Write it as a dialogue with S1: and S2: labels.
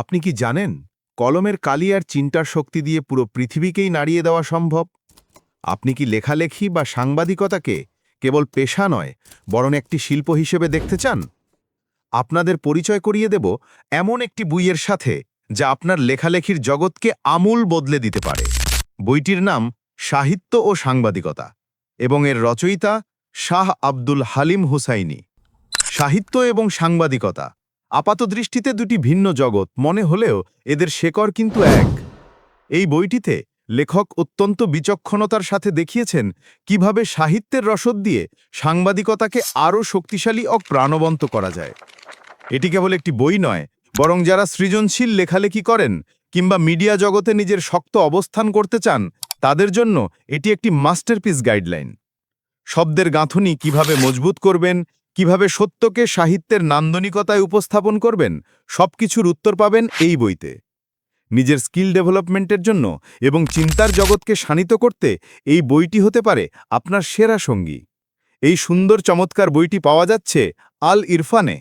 S1: আপনি কি জানেন, কলমের কালি আর চিন্তার শক্তি দিয়ে পুরো পৃথিবীকেই নাড়িয়ে দেওয়া সম্ভব? আপনি কি লেখালেখি বা সাংবাদিকতাকে কেবল পেশা নয়, বরং একটি শিল্প হিসেবে দেখতে চান? আপনাদের পরিচয় করিয়ে দেব এমন একটি বইয়ের সাথে, যা আপনার লেখালেখির জগৎকে আমূল বদলে দিতে পারে। বইটির নাম সাহিত্য ও সাংবাদিকতা, এবং এর রচয়িতা শাহ আব্দুল হালিম হুসাইনি। সাহিত্য এবং সাংবাদিকতা আপাতদৃষ্টিতে দুটি ভিন্ন জগৎ, মনে হলেও এদের শেকড় কিন্তু এক। এই বইটিতে লেখক অত্যন্ত বিচক্ষণতার সাথে দেখিয়েছেন কীভাবে সাহিত্যের রসদ দিয়ে সাংবাদিকতাকে আরও শক্তিশালী ও প্রাণবন্ত করা যায়। এটি কেবল একটি বই নয়, বরং যারা সৃজনশীল লেখালেখি করেন কিংবা মিডিয়া জগতে নিজের শক্ত অবস্থান করতে চান, তাদের জন্য এটি একটি মাস্টারপিস গাইডলাইন। শব্দের গাঁথনি কীভাবে মজবুত করবেন কীভাবে সত্যকে সাহিত্যের নান্দনিকতায় উপস্থাপন করবেন, সবকিছুর উত্তর পাবেন এই বইতে। নিজের স্কিল ডেভেলপমেন্টের জন্য এবং চিন্তার জগৎকে শানিত করতে এই বইটি হতে পারে আপনার সেরা সঙ্গী। এই সুন্দর চমৎকার বইটি পাওয়া যাচ্ছে আল ইরফানে